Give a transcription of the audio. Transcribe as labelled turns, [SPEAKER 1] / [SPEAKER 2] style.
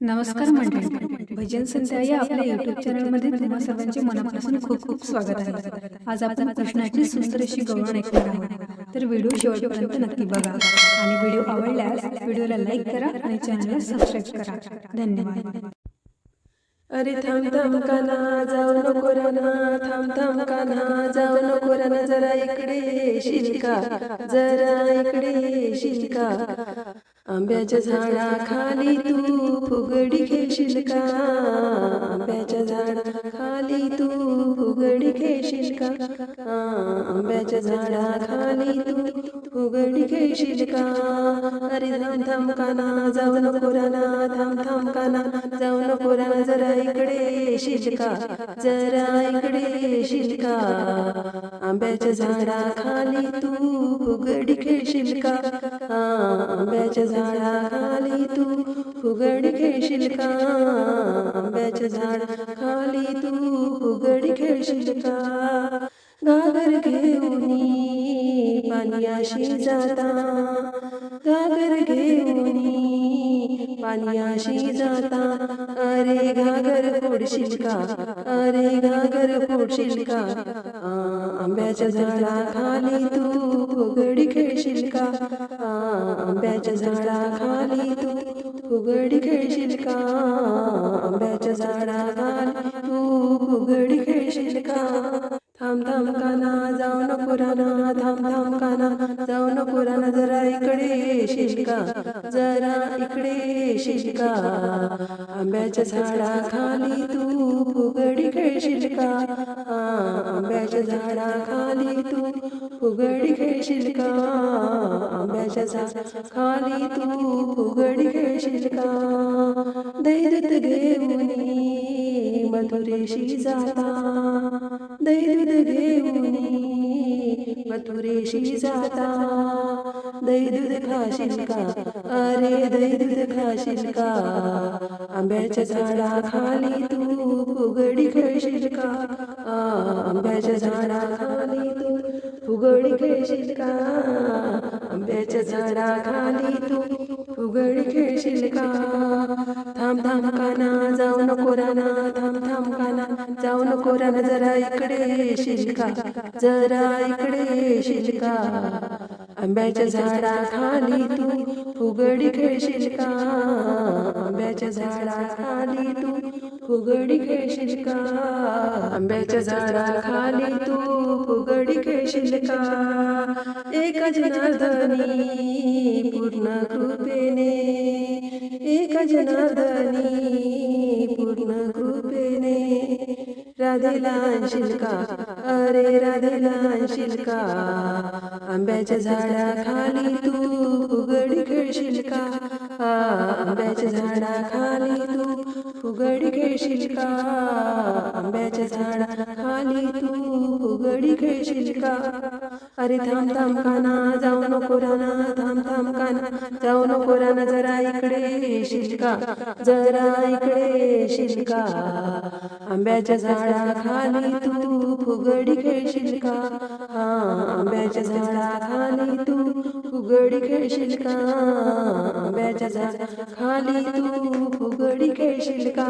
[SPEAKER 1] नमस्कार मंडळी. भजन संध्या या आपल्या युट्यूब चॅनलमध्ये तुम्हा सर्वांचे मनापासून खूप खूप स्वागत आहे. आज आपण कृष्णाची सुंदर अशी गवळण ऐकणार आहोत. तर व्हिडिओ शेवटपर्यंत नक्की बघा आणि व्हिडिओ आवडल्यास व्हिडिओला लाईक करा आणि चॅनलला सबस्क्राईब करा. धन्यवाद.
[SPEAKER 2] अरे थांब थांब काना जाऊ नको राना थांब थांब काना जाऊ नको राना जरा इकडे येशील का? जरा इकडे येशील का? आंब्याच्या झाडा खाली तू फुगडी खेळशील का? आंब्याच्या झाडा खाली तू फुगडी खेळशील का? आंब्याच्या झाडा खाली तू फुगडी खेळशील का? अरे थांब थांब काना जाऊ नको राना थांब थांब काना जाऊ नको राना जरा इकडे येशील का? जरा इकडे येशील का? आंब्याच्या झाडा खाली तू फुगडी खेळशील का? आंब्याच्या झाडा खाली तू फुगड खेळशील का? आंब्याच्या झाडा खाली तू फुगड खेळशील का? घागर घेऊनी पाण्याशी जाता. पाण्याशी जाता अरे घागर फोडशील का अरे घागर फोडशील का आंब्याच्या झाडा खाली तू फुगडी खेळशील का आंब्याच्या झाडा खाली तू फुगडी खेळशील का आंब्याच्या झाडा खाली तू फुगडी खेळशील का थांब थांब काना जाऊ नको राना थांब थांब काना. जाऊ नको जरा इकडे शिशका जरा इकडे शिशका आंब्याच्या झाडा खाली तू फुगडी खेळ शिशका आंब्याच्या झाडा खाली तू फुगडी खेळ शिशका आंब्याच्या झाडा खाली तू फुगडी खेळ शिशका दैदत घेऊनी मधुरेशी जाता. दैद घेऊनी मथुरेशी जाता दैदूध खाशील का अरे दैदूध खाशील का आंब्याच्या झाडा खाली तू फुगडी खेळशील का आंब्याच्या झाडा खाली तू फुगडी खेळशील का आंब्याच्या झाडा खाली तू फुगडी खेळशील का थांब थांब काना जाऊ जरा इकडे येशील का जरा इकडे येशील का आंब्याच्या झाडा खाली तू फुगडी खेळशील का आंब्याच्या झाडा खाली तू फुगडी खेळशील का आंब्याच्या झाडा खाली तू फुगडी खेळशील का एक जनार्दनी पूर्ण कृपेने एक जनार्दनी राधेला आणशील का अरे राधेला आणशील का आंब्याच्या झाडा खाली तू फुगडी खेळशील का आंब्याच्या झाडा खाली तू फुगडी खेळशील का आंब्याच्या झाडा खाली तू फुगडी खेळशील का अरे थांब थांब काना जाऊ नको राना थांब थांब काना. जाऊ नको राना जरा इकडे शिलका. जरा इकडे शिलका. आंब्याच्या झाडा खाली तू फुगडी खेळशील का? हा आंब्याच्या झाडा खाली तू फुगडी खेळशील का? आंब्याच्या झाडा खाली तू फुगडी खेळशील का?